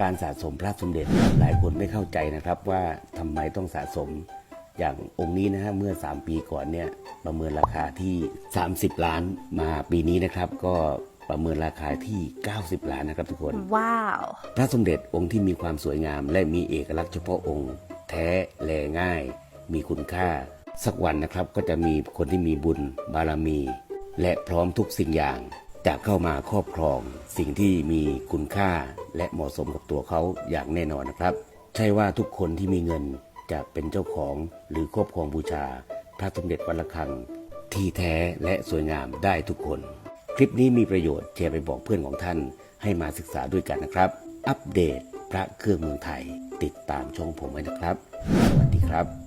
การสะสมพระสมเด็จหลายคนไม่เข้าใจนะครับว่าทำไมต้องสะสมอย่างองค์นี้นะฮะเมื่อ 3 ปีก่อนเนี่ยประเมินราคาที่ 30 ล้านมาปีนี้นะครับก็ประเมินราคาที่ 90 ล้านนะครับทุกคน ว้าว พระสมเด็จองค์ที่มีความสวยงาม และมีเอกลักษณ์เฉพาะองค์ แท้แลง่าย มีคุณค่า สักวันนะครับก็จะมีคนที่มีบุญบารมี และพร้อมทุกสิ่งอย่าง จะเข้ามาครอบครองสิ่งที่มีคุณค่าและเหมาะสมกับตัวเขาอย่างแน่นอนนะครับ ใช่ว่าทุกคนที่มีเงินจะเป็นเจ้าของหรือครอบครองบูชา พระสมเด็จวัดระฆัง ที่แท้และสวยงามได้ทุกคน คลิปนี้มีประโยชน์แชร์ไปบอกเพื่อนของท่านให้มาศึกษาด้วยกันนะครับ อัปเดตพระเครื่องเมืองไทย ติดตามช่องผมไว้นะครับ สวัสดีครับ